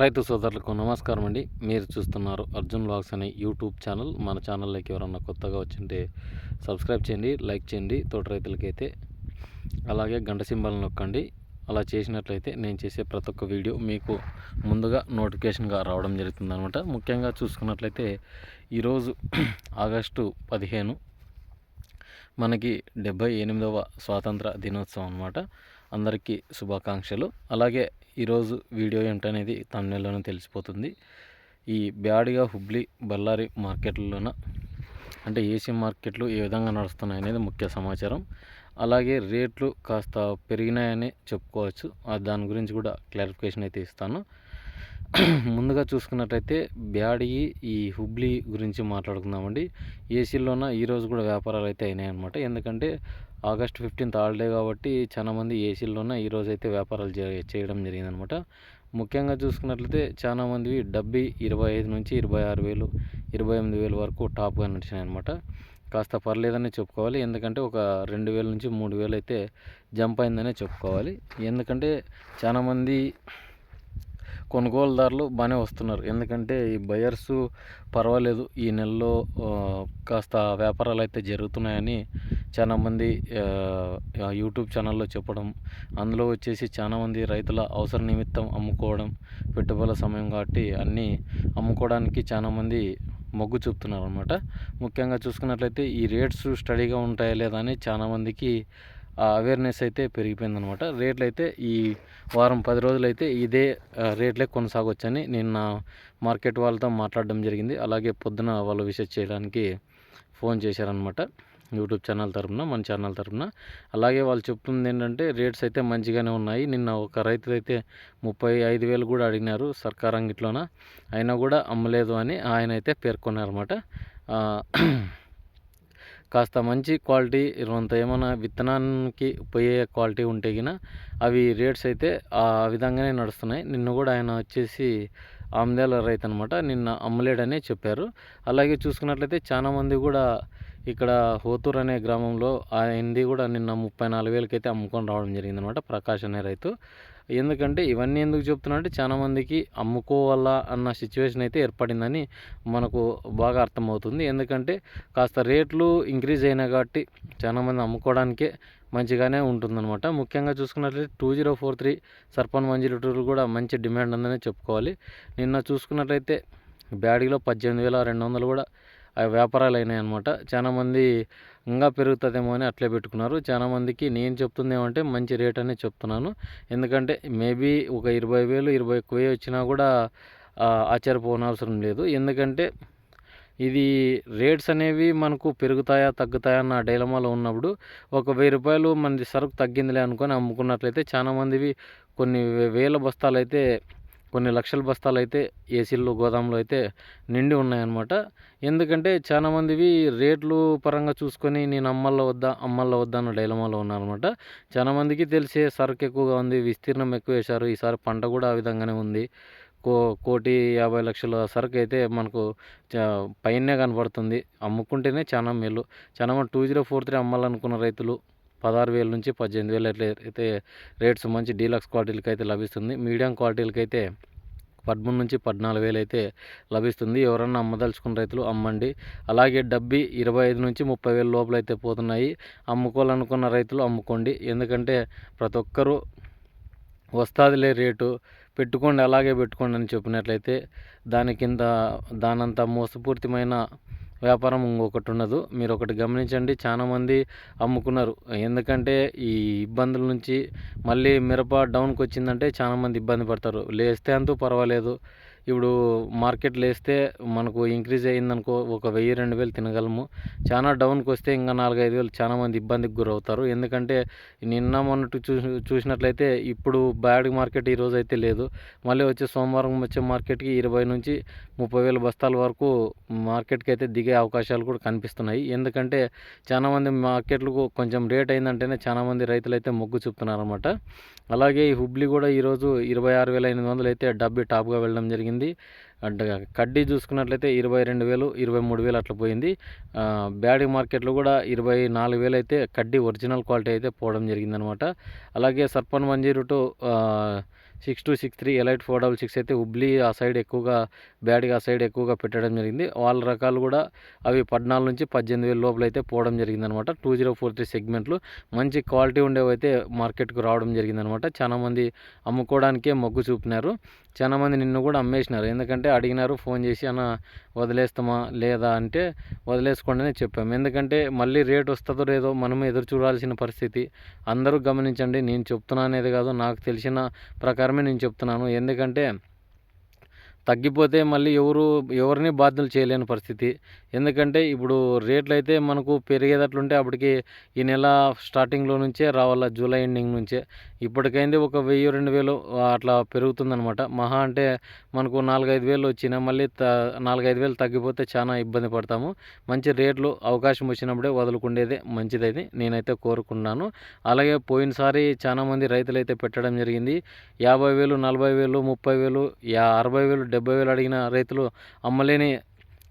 రైతు సోదరులకు నమస్కారం అండి. మీరు చూస్తున్నారు అర్జున్ బ్లాగ్స్ అనే యూట్యూబ్ ఛానల్. మన ఛానల్లోకి ఎవరన్నా కొత్తగా వచ్చింటే సబ్స్క్రైబ్ చేయండి లైక్ చేయండి తోట రైతులకైతే అలాగే గంట సింబల్ నొక్కండి. అలా చేసినట్లయితే నేను చేసే ప్రతి ఒక్క వీడియో మీకు ముందుగా నోటిఫికేషన్గా రావడం జరుగుతుంది అనమాట ముఖ్యంగా చూసుకున్నట్లయితే ఈరోజు ఆగస్టు పదిహేను మనకి డెబ్భై ఎనిమిదవ స్వాతంత్ర దినోత్సవం అనమాట అందరికీ శుభాకాంక్షలు. అలాగే ఈరోజు వీడియో ఏంటనేది తమిళలోనే తెలిసిపోతుంది. ఈ బ్యాడిగా హుబ్లీ బళ్ళారి మార్కెట్లలోన అంటే ఏసీ మార్కెట్లు ఏ విధంగా నడుస్తున్నాయి అనేది ముఖ్య సమాచారం. అలాగే రేట్లు కాస్త పెరిగినాయని చెప్పుకోవచ్చు. దాని గురించి కూడా క్లారిఫికేషన్ అయితే ఇస్తాను. ముందుగా చూసుకున్నట్టయితే బ్యాడీ ఈ హుబ్లీ గురించి మాట్లాడుకుందామండి. ఏసీలోన? ఈరోజు కూడా వ్యాపారాలు అయితే అయినాయి అనమాట ఎందుకంటే ఆగస్ట్ ఫిఫ్టీన్త్ హాలిడే కాబట్టి చాలామంది ఏసీల్లోనే ఈరోజు అయితే వ్యాపారాలు చేయడం జరిగిందనమాట ముఖ్యంగా చూసుకున్నట్లయితే చాలామంది డబ్బి ఇరవై ఐదు నుంచి ఇరవై ఆరు వేలు ఇరవై ఎనిమిది వేలు వరకు టాప్గా నడిచినాయి అనమాట కాస్త పర్లేదని చెప్పుకోవాలి. ఎందుకంటే ఒక రెండు వేల నుంచి మూడు వేలు అయితే జంప్ అయిందనే చెప్పుకోవాలి. ఎందుకంటే చాలామంది కొనుగోలుదారులు బాగానే వస్తున్నారు. ఎందుకంటే ఈ బయర్స్ పర్వాలేదు. ఈ నెలలో కాస్త వ్యాపారాలు అయితే జరుగుతున్నాయని చాలామంది యూట్యూబ్ ఛానల్లో చెప్పడం అందులో వచ్చేసి చాలామంది రైతుల అవసర నిమిత్తం అమ్ముకోవడం పెట్టుబడుల సమయం కాబట్టి అన్నీ అమ్ముకోవడానికి చాలామంది మొగ్గు చూపుతున్నారు అనమాట ముఖ్యంగా చూసుకున్నట్లయితే ఈ రేట్స్ స్టడీగా ఉంటాయా లేదా అని చాలామందికి అవేర్నెస్ అయితే పెరిగిపోయిందనమాట రేట్లు అయితే ఈ వారం పది రోజులైతే ఇదే రేట్లే కొనసాగొచ్చని నిన్న మార్కెట్ వాళ్ళతో మాట్లాడడం జరిగింది. అలాగే పొద్దున వాళ్ళు విసిట్ చేయడానికి ఫోన్ చేశారనమాట యూట్యూబ్ ఛానల్ తరఫున మన ఛానల్ తరఫున అలాగే వాళ్ళు చెప్తుంది ఏంటంటే రేట్స్ అయితే మంచిగానే ఉన్నాయి. నిన్న ఒక రైతు అయితే ముప్పై ఐదు వేలు కూడా అడిగినారు సర్కార్ అంగిట్లోన అయినా కూడా అమ్మలేదు అని ఆయన అయితే పేర్కొన్నారన్నమాట కాస్త మంచి క్వాలిటీ ఇరువంత ఏమైనా విత్తనానికి పోయే క్వాలిటీ ఉంటే గిన అవి రేట్స్ అయితే ఆ విధంగానే నడుస్తున్నాయి. నిన్న కూడా ఆయన వచ్చేసి ఆమ్దేల రైతు అనమాట నిన్న అమ్మలేడనే చెప్పారు. అలాగే చూసుకున్నట్లయితే చాలామంది కూడా ఇక్కడ హోతూర్ అనే గ్రామంలో ఆయనది కూడా నిన్న ముప్పై నాలుగు వేలకైతే అమ్ముకొని రావడం జరిగిందనమాట ప్రకాష్ అనే రైతు. ఎందుకంటే ఇవన్నీ ఎందుకు చెప్తున్నా అంటే చాలామందికి అమ్ముకోవాలా అన్న సిచ్యువేషన్ అయితే ఏర్పడిందని మనకు బాగా అర్థమవుతుంది. ఎందుకంటే కాస్త రేట్లు ఇంక్రీజ్ అయినా కాబట్టి చాలామంది అమ్ముకోవడానికే మంచిగానే ఉంటుందన్నమాట. ముఖ్యంగా చూసుకున్నట్లయితే two zero four three సర్పన్ one zero కూడా మంచి డిమాండ్ ఉందని చెప్పుకోవాలి. నిన్న చూసుకున్నట్లయితే బ్యాడీలో పద్దెనిమిది వేల రెండు వందలు కూడా వ్యాపారాలు అయినాయి అనమాట చాలామంది ఇంకా పెరుగుతుందేమో అని అట్లే పెట్టుకున్నారు. చాలామందికి నేను చెప్తుంది ఏమంటే మంచి రేట్ అనే చెప్తున్నాను. ఎందుకంటే మేబీ ఒక ఇరవై వేలు ఇరవై ఎక్కువ వచ్చినా కూడా ఆశ్చర్యపోనవసరం లేదు. ఎందుకంటే ఇది రేట్స్ అనేవి మనకు పెరుగుతాయా తగ్గుతాయా అన్న డైలమాలో ఉన్నప్పుడు ఒక వెయ్యి రూపాయలు మనది సరుకు తగ్గిందిలే అనుకొని అమ్ముకున్నట్లయితే చాలామందివి కొన్ని వేల బస్తాలు అయితే కొన్ని లక్షల బస్తాలు అయితే ఏసీల్లో గోదాంలో అయితే నిండి ఉన్నాయన్నమాట. ఎందుకంటే చాలామందివి రేట్లు పరంగా చూసుకొని నేను అమ్మల్లో వద్దా అమ్మల్లో వద్దా అన్న డైలమాలో ఉన్నారనమాట చాలామందికి తెలిసే సరుకు ఎక్కువగా ఉంది విస్తీర్ణం ఎక్కువ వేశారు. ఈసారి పంట కూడా ఆ విధంగానే ఉంది. కో కోటి యాభై లక్షల సరుకు అయితే మనకు పైనే కనపడుతుంది. అమ్ముకుంటేనే చాలా మేలు. చాలా మంది టూ జీరో ఫోర్ త్రీ అమ్మాలనుకున్న రైతులు పదహారు వేల నుంచి పద్దెనిమిది వేలు అయితే రేట్స్ మంచి డీలక్స్ క్వాలిటీలకి అయితే లభిస్తుంది. మీడియం క్వాలిటీలకి అయితే పదమూడు నుంచి పద్నాలుగు వేలు అయితే లభిస్తుంది. ఎవరన్నా అమ్మదలుచుకున్న రైతులు అమ్మండి. అలాగే డబ్బి ఇరవై ఐదు నుంచి ముప్పై వేల లోపల అయితే పోతున్నాయి. అమ్ముకోవాలనుకున్న రైతులు అమ్ముకోండి. ఎందుకంటే ప్రతి ఒక్కరూ వస్తాదిలే రేటు. పెట్టుకోండి అలాగే పెట్టుకోండి అని చెప్పినట్లయితే దాని కింద దానంత మోసపూరితమైన వ్యాపారం ఇంకొకటి ఉండదు మీరు ఒకటి గమనించండి చాలామంది అమ్ముకున్నారు. ఎందుకంటే ఈ ఇబ్బందుల నుంచి మళ్ళీ మిరప డౌన్కి వచ్చిందంటే చాలామంది ఇబ్బంది పడతారు. లేస్తే అంతూ పర్వాలేదు. ఇప్పుడు మార్కెట్లో వేస్తే మనకు ఇంక్రీజ్ అయ్యిందనుకో ఒక వెయ్యి రెండు వేలు తినగలము. చాలా డౌన్కి వస్తే ఇంకా నాలుగైదు వేలు చాలా మంది ఇబ్బందికి గురవుతారు. ఎందుకంటే నిన్న మొన్నటి చూ చూసినట్లయితే ఇప్పుడు బ్యాడ్ మార్కెట్ ఈరోజు అయితే లేదు. మళ్ళీ వచ్చే సోమవారం వచ్చే మార్కెట్కి ఇరవై నుంచి ముప్పై వేల బస్తాల వరకు మార్కెట్కి అయితే దిగే అవకాశాలు కూడా కనిపిస్తున్నాయి. ఎందుకంటే చాలామంది మార్కెట్లకు కొంచెం రేట్ అయిందంటేనే చాలామంది రైతులు అయితే మొగ్గు చూపుతున్నారన్నమాట. అలాగే ఈ హుబ్లీ కూడా ఈరోజు ఇరవై ఆరు వేల ఎనిమిది వందలు అయితే డబ్బీ టాప్గా వెళ్ళడం జరిగింది. అంటే కడ్డీ చూసుకున్నట్లయితే ఇరవై రెండు వేలు ఇరవై మూడు వేలు అట్లా పోయింది. బ్యాడీ మార్కెట్లో కూడా ఇరవై నాలుగు వేలు అయితే కడ్డీ ఒరిజినల్ క్వాలిటీ అయితే పోవడం జరిగిందనమాట. అలాగే సర్పన్ మంజీరు two six two six three elite four double six అయితే హుబ్లీ ఆ సైడ్ ఎక్కువగా బ్యాడ్గా ఆ సైడ్ ఎక్కువగా పెట్టడం జరిగింది. వాళ్ళ రకాలు కూడా అవి పద్నాలుగు నుంచి పద్దెనిమిది వేల లోపల అయితే పోవడం జరిగిందనమాట. టూ జీరో ఫోర్ త్రీ సెగ్మెంట్లు మంచి క్వాలిటీ ఉండేవి అయితే మార్కెట్కు రావడం జరిగిందనమాట. చాలామంది అమ్ముకోవడానికే మొగ్గు చూపినారు. చాలామంది నిన్ను కూడా అమ్మేసినారు. ఎందుకంటే అడిగినారు ఫోన్ చేసి అన్న వదిలేస్తామా లేదా అంటే వదిలేసుకోండి అని చెప్పాము. ఎందుకంటే మళ్ళీ రేట్ వస్తుందో లేదో మనం ఎదురు చూడాల్సిన పరిస్థితి. అందరూ గమనించండి నేను చెప్తున్నా అనేది కాదు నాకు తెలిసిన ప్రకారమే నేను చెప్తున్నాను. ఎందుకంటే తగ్గిపోతే మళ్ళీ ఎవరు ఎవరిని బాధ్యతలు చేయలేని పరిస్థితి. ఎందుకంటే ఇప్పుడు రేట్లు అయితే మనకు పెరిగేటట్లుంటే అప్పటికి ఈ నెల స్టార్టింగ్లో నుంచే రావాల జూలై ఎండింగ్ నుంచే. ఇప్పటికైంది ఒక వెయ్యి రెండు వేలు అట్లా పెరుగుతుందనమాట మహా అంటే మనకు నాలుగైదు వేలు వచ్చినా మళ్ళీ త నాలుగైదు వేలు తగ్గిపోతే చాలా ఇబ్బంది పడతాము. మంచి రేట్లు అవకాశం వచ్చినప్పుడే వదులుకుండేదే మంచిదైతే నేనైతే కోరుకున్నాను. అలాగే పోయినసారి చాలామంది రైతులు అయితే పెట్టడం జరిగింది. యాభై వేలు నలభై వేలు ముప్పై వేలు యా అరవై వేలు డెబ్బై వేలు అడిగిన రైతులు అమ్మలేని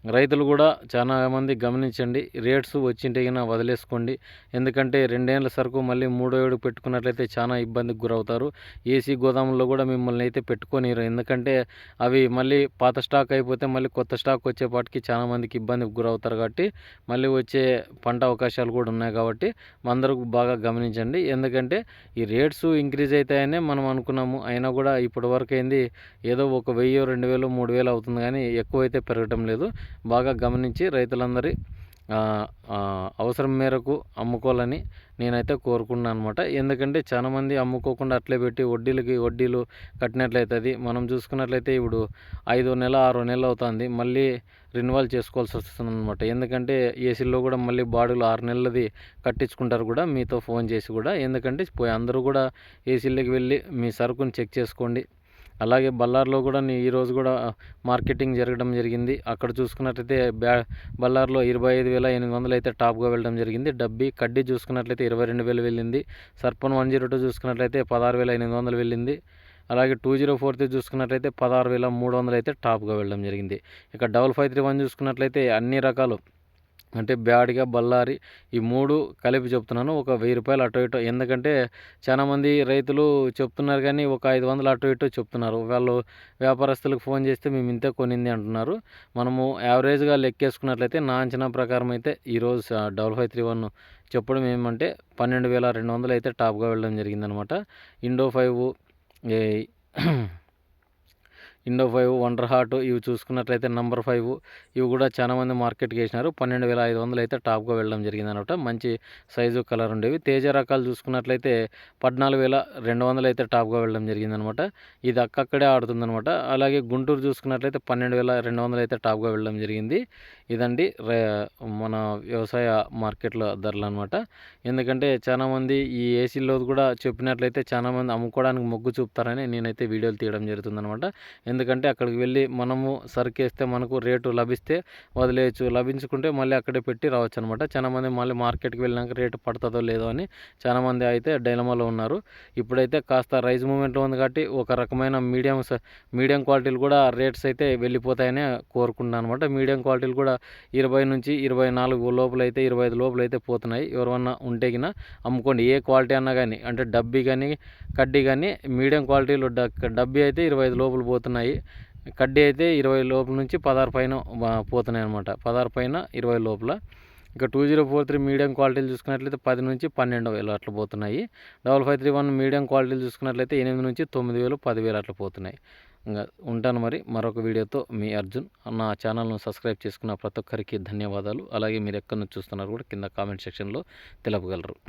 రైతులు కూడా చాలా మంది గమనించండి రేట్స్ వచ్చింటే కన్నా వదిలేసుకోండి. ఎందుకంటే రెండేళ్ళ సరుకు మళ్ళీ మూడో ఏడు పెట్టుకున్నట్లయితే చాలా ఇబ్బందికి గురవుతారు. ఏసీ గోదాముల్లో కూడా మిమ్మల్ని అయితే పెట్టుకోనిరు ఎందుకంటే అవి మళ్ళీ పాత స్టాక్ అయిపోతే మళ్ళీ కొత్త స్టాక్ వచ్చేపాటికి చాలా మందికి ఇబ్బందికి గురవుతారు కాబట్టి మళ్ళీ వచ్చే పంట అవకాశాలు కూడా ఉన్నాయి కాబట్టి అందరూ బాగా గమనించండి. ఎందుకంటే ఈ రేట్స్ ఇంక్రీజ్ అవుతాయనే మనం అనుకున్నాము. అయినా కూడా ఇప్పటి వరకు ఏంది? ఏదో ఒక వెయ్యి రెండు వేలు మూడు వేలు అవుతుంది కానీ ఎక్కువైతే పెరగటం లేదు. బాగా గమనించి రైతులందరి అవసరం మేరకు అమ్ముకోవాలని నేనైతే కోరుకున్నాను అనమాట ఎందుకంటే చాలామంది అమ్ముకోకుండా అట్లే పెట్టి వడ్డీలకి వడ్డీలు కట్టినట్లయితుంది. మనం చూసుకున్నట్లయితే ఇప్పుడు ఐదో నెల ఆరో నెలలు అవుతుంది. మళ్ళీ రిన్వాల్ చేసుకోవాల్సి వస్తుంది అనమాట ఎందుకంటే ఏసీలో కూడా మళ్ళీ బాడీలు ఆరు నెలలది కట్టించుకుంటారు కూడా. మీతో ఫోన్ చేసి కూడా. ఎందుకంటే పోయి అందరూ కూడా ఏసీలోకి వెళ్ళి మీ సరుకుని చెక్ చేసుకోండి. అలాగే బళ్ళార్లో కూడా ఈరోజు కూడా మార్కెటింగ్ జరగడం జరిగింది. అక్కడ చూసుకున్నట్లయితే బ్యా బళ్ళార్లో ఇరవై ఐదు వేల ఎనిమిది వందలు అయితే టాప్గా వెళ్ళడం జరిగింది. డబ్బి కడ్డీ చూసుకున్నట్లయితే ఇరవై రెండు వేలు వెళ్ళింది. సర్పన్ వన్ జీరో టూ చూసుకున్నట్లయితే పదహారు వేల ఎనిమిది వందలు వెళ్ళింది. అలాగే టూ జీరో ఫోర్ త్రీ చూసుకున్నట్లయితే పదహారు వేల మూడు వందలు అయితే టాప్గా వెళ్ళడం జరిగింది. ఇక డబల్ ఫైవ్ త్రీ వన్ చూసుకున్నట్లయితే అన్ని రకాలు అంటే బ్యాడ్గా బళ్ళారి ఈ మూడు కలిపి చెప్తున్నాను. ఒక వెయ్యి రూపాయలు అటు ఇటు ఎందుకంటే చాలామంది రైతులు చెప్తున్నారు కానీ ఒక ఐదు వందలు అటు ఇటు చెప్తున్నారు. వాళ్ళు వ్యాపారస్తులకు ఫోన్ చేస్తే మేము ఇంతే కొనింది అంటున్నారు. మనము యావరేజ్గా లెక్కేసుకున్నట్లయితే నా అంచనా ప్రకారం అయితే ఈరోజు డబల్ ఫైవ్ త్రీ వన్ చెప్పడం ఏమంటే పన్నెండు వేల రెండు వందలు అయితే టాప్గా వెళ్ళడం జరిగిందనమాట. Indo five Indo five wonder heart ఇవి చూసుకున్నట్లయితే నెంబర్ ఫైవ్. ఇవి కూడా చాలామంది మార్కెట్కి వేసినారు. పన్నెండు వేల ఐదు వందలు అయితే టాప్గా వెళ్ళడం జరిగింది అనమాట మంచి సైజు కలర్ ఉండేవి. తేజ రకాలు చూసుకున్నట్లయితే పద్నాలుగు వేల రెండు వందలు అయితే టాప్గా వెళ్ళడం జరిగిందనమాట ఇది అక్కక్కడే ఆడుతుందనమాట అలాగే గుంటూరు చూసుకున్నట్లయితే పన్నెండు వేల రెండు వందలు అయితే టాప్గా వెళ్ళడం జరిగింది. ఇదండి మన వ్యవసాయ మార్కెట్లో ధరలు అనమాట ఎందుకంటే చాలామంది ఈ ఏసీలో కూడా చెప్పినట్లయితే చాలామంది అమ్ముకోవడానికి మొగ్గు చూపుతారని నేనైతే వీడియోలు తీయడం జరుగుతుందనమాట ఎందుకంటే అక్కడికి వెళ్ళి మనము సరికేస్తే మనకు రేటు లభిస్తే వదిలేయచ్చు. లభించుకుంటే మళ్ళీ అక్కడే పెట్టి రావచ్చు అనమాట చాలామంది మళ్ళీ మార్కెట్కి వెళ్ళినాక రేటు పడుతుందో లేదో అని చాలామంది అయితే డైలమాలో ఉన్నారు. ఇప్పుడైతే కాస్త రైజ్ మూమెంట్లో ఉంది కాబట్టి ఒక రకమైన మీడియం మీడియం క్వాలిటీలు కూడా రేట్స్ అయితే వెళ్ళిపోతాయని కోరుకుంటున్నాను అనమాట మీడియం క్వాలిటీలు కూడా ఇరవై నుంచి ఇరవై నాలుగు లోపల అయితే ఇరవై ఐదు లోపల అయితే పోతున్నాయి. ఎవరన్నా ఉంటే గిన అమ్ముకోండి. ఏ క్వాలిటీ అన్నా కానీ అంటే డబ్బీ కానీ కడ్డీ కానీ మీడియం క్వాలిటీలో డబ్బీ అయితే ఇరవై ఐదు లోపల పోతున్నాయి. కడ్డీ అయితే ఇరవై లోపల నుంచి పదహారు పైన పోతున్నాయి అనమాట పదహారు పైన ఇరవై లోపల. ఇక two zero four three medium క్వాలిటీలు చూసుకున్నట్లయితే పది నుంచి పన్నెండు వేలు అట్లా పోతున్నాయి. Double five three one medium క్వాలిటీలు చూసుకున్నట్లయితే ఎనిమిది నుంచి తొమ్మిది వేలు పదివేలు అట్లా పోతున్నాయి. ఇంకా ఉంటాను మరి మరొక వీడియోతో మీ అర్జున్. నా ఛానల్ను సబ్స్క్రైబ్ చేసుకున్న ప్రతి ఒక్కరికి ధన్యవాదాలు. అలాగే మీరు ఎక్కడి నుంచి చూస్తున్నారు కూడా కింద కామెంట్ సెక్షన్లో తెలపగలరు.